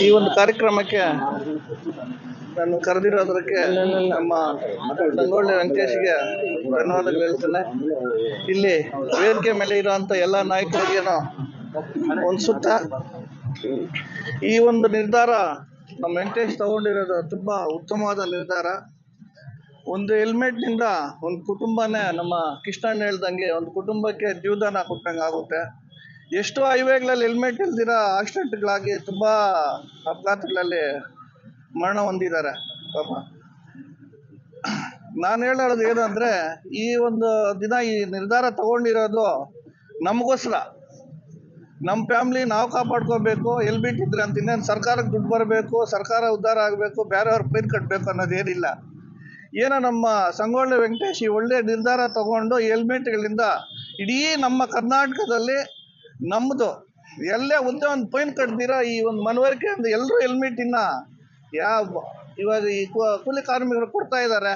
ಈ ಒಂದು ಕಾರ್ಯಕ್ರಮಕ್ಕೆ ನಾನು ಕರೆದಿರೋದಕ್ಕೆ ನಮ್ಮ ಸಂಗೊಳ್ಳಿ ವೆಂಕಟೇಶ್ಗೆ ಧನ್ಯವಾದಗಳು ಹೇಳ್ತೇನೆ. ಇಲ್ಲಿ ವೇದಿಕೆ ಮೇಲೆ ಇರುವಂಥ ಎಲ್ಲ ನಾಯಕರಿಗೇನು ಒಂದು ಸುತ್ತ ಈ ಒಂದು ನಿರ್ಧಾರ ನಮ್ಮ ವೆಂಕಟೇಶ್ ತಗೊಂಡಿರೋದು ತುಂಬ ಉತ್ತಮವಾದ ನಿರ್ಧಾರ. ಒಂದು ಹೆಲ್ಮೆಟ್ನಿಂದ ಒಂದು ಕುಟುಂಬನೇ ನಮ್ಮ ಕೃಷ್ಣಣ್ಣ ಹೇಳ್ದಂಗೆ ಒಂದು ಕುಟುಂಬಕ್ಕೆ ಜೀವದಾನ ಕೊಟ್ಟಂಗೆ ಆಗುತ್ತೆ. ಎಷ್ಟೋ ಹೈವೇಗಳಲ್ಲಿ ಹೆಲ್ಮೆಟ್ ಇಲ್ದಿರ ಆಕ್ಸಿಡೆಂಟ್ಗಳಾಗಿ ತುಂಬ ಅಪಘಾತಗಳಲ್ಲಿ ಮರಣ ಹೊಂದಿದ್ದಾರೆ, ಪಾಪ. ನಾನು ಹೇಳೋದು ಏನಂದರೆ, ಈ ಒಂದು ದಿನ ಈ ನಿರ್ಧಾರ ತಗೊಂಡಿರೋದು ನಮಗೋಸ್ಕರ. ನಮ್ಮ ಫ್ಯಾಮ್ಲಿ ನಾವು ಕಾಪಾಡ್ಕೋಬೇಕು ಎಲ್ಲಿ ಬಿಟ್ಟಿದ್ರೆ ಅಂತ ಇನ್ನೇನು ಸರ್ಕಾರಕ್ಕೆ ದುಡ್ಡು ಬರಬೇಕು, ಸರ್ಕಾರ ಉದ್ಧಾರ ಆಗಬೇಕು, ಬೇರೆಯವ್ರ ಪೈರ್ ಕಟ್ಟಬೇಕು ಅನ್ನೋದೇನಿಲ್ಲ. ಏನೋ ನಮ್ಮ ಸಂಗೊಳ್ಳಿ ವೆಂಕಟೇಶ್ ಈ ಒಳ್ಳೆ ನಿರ್ಧಾರ ತಗೊಂಡು ಹೆಲ್ಮೆಟ್ಗಳಿಂದ ಇಡೀ ನಮ್ಮ ಕರ್ನಾಟಕದಲ್ಲಿ ನಮ್ಮದು ಎಲ್ಲೇ ಒಂದೇ ಒಂದು ಪೈನ್ ಕಟ್ತೀರಾ ಈ ಒಂದು ಮನವರಿಕೆ ಅಂದ್ರೆ ಎಲ್ಲರೂ ಇನ್ನ ಯಾವ ಇವಾಗ ಈ ಕೂಲಿ ಕಾರ್ಮಿಕರು ಕೊಡ್ತಾ ಇದ್ದಾರೆ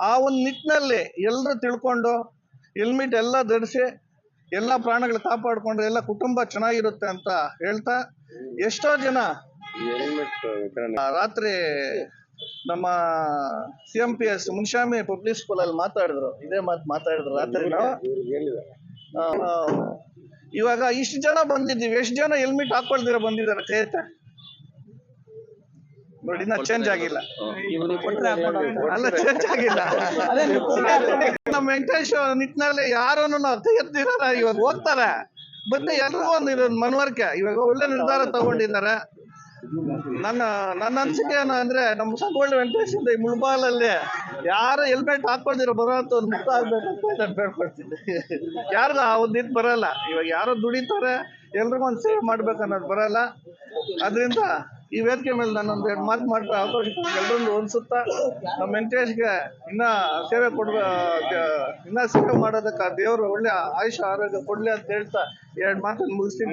ಆ ಒಂದು ನಿಟ್ಟಿನಲ್ಲಿ ಎಲ್ಲರೂ ತಿಳ್ಕೊಂಡು ಹೆಲ್ಮೆಟ್ ಎಲ್ಲ ಧರಿಸಿ ಎಲ್ಲ ಪ್ರಾಣಗಳು ಕಾಪಾಡಿಕೊಂಡ್ರೆ ಎಲ್ಲ ಕುಟುಂಬ ಚೆನ್ನಾಗಿರುತ್ತೆ ಅಂತ ಹೇಳ್ತಾ ಎಷ್ಟೋ ಜನ ರಾತ್ರಿ ನಮ್ಮ C M P S Munshami public ಸ್ಕೂಲಲ್ಲಿ ಮಾತಾಡಿದ್ರು. ಇದೇ ಮಾತು ಮಾತಾಡಿದ್ರು ರಾತ್ರಿ ಇವಾಗ ಇಷ್ಟು ಜನ ಬಂದಿದ್ದೀವಿ ಎಷ್ಟು ಜನ ಹೆಲ್ಮೆಟ್ ಹಾಕೊಳ್ದಿರ ಬಂದಿದ್ದಾರೆ ಚೇತ. ನೋಡಿ ಇನ್ನ ಚೇಂಜ್ ಆಗಿಲ್ಲ. ಅಲ್ಲ ಚೇಂಜ್ ಆಗಿಲ್ಲ. ನಮ್ಮ ವೆಂಕಟೇಶ್ ನಿಟ್ಟಿನಲ್ಲಿ ಯಾರನ್ನು ನಾವು ಎತ್ತಿರಲ್ಲ ಇವಾಗ ಹೋಗ್ತಾರೆ. ಮತ್ತೆ ಎಲ್ರಿಗೂ ಒಂದು ಇದೊಂದು ಮನವರಿಕೆ. ಇವಾಗ ಒಳ್ಳೆ ನಿರ್ಧಾರ ತಗೊಂಡಿದ್ದಾರೆ. ನನ್ನ ನನ್ನ ಅನಿಸಿಕೆ ಏನು ಅಂದರೆ ನಮ್ಮ ಸಂಗೊಳ್ಳಿ ವೆಂಕಟೇಶ್ ಈ ಮುಳ್ಬಾಲಲ್ಲಿ ಯಾರು ಹೆಲ್ಮೆಟ್ ಹಾಕೊಂಡಿರೋ ಬರೋ ಅಂತ ಒಂದು ಮುಕ್ತ ಆಗ್ಬೇಕು ನಾನು ಬೇಡ್ಕೊಳ್ತೀನಿ ಯಾರ್ದು ಆ ಒಂದು ಇದು ಬರಲ್ಲ. ಇವಾಗ ಯಾರೋ ದುಡಿತಾರೆ, ಎಲ್ರಿಗೂ ಒಂದು ಸೇವೆ ಮಾಡ್ಬೇಕು ಅನ್ನೋದು ಬರಲ್ಲ. ಅದರಿಂದ ಈ ವೇದಿಕೆ ಮೇಲೆ ನಾನೊಂದು ಎರಡು ಮಾತು ಮಾಡ್ತಾ ಅವಕಾಶ ಎಲ್ಲರೊಂದು ಅನ್ಸುತ್ತಾ ನಮ್ಮ ವೆಂಕಟೇಶ್ಗೆ ಇನ್ನ ಸೇವೆ ಕೊಡ್ಬ ಇನ್ನ ಸೇವೆ ಮಾಡೋದಕ್ಕೆ ದೇವರು ಒಳ್ಳೆ ಆಯುಷ, ಆರೋಗ್ಯ ಕೊಡ್ಲಿ ಅಂತ ಹೇಳ್ತಾ ಎರಡು ಮಾತನ್ನು ಮುಗಿಸ್ತೀನಿ.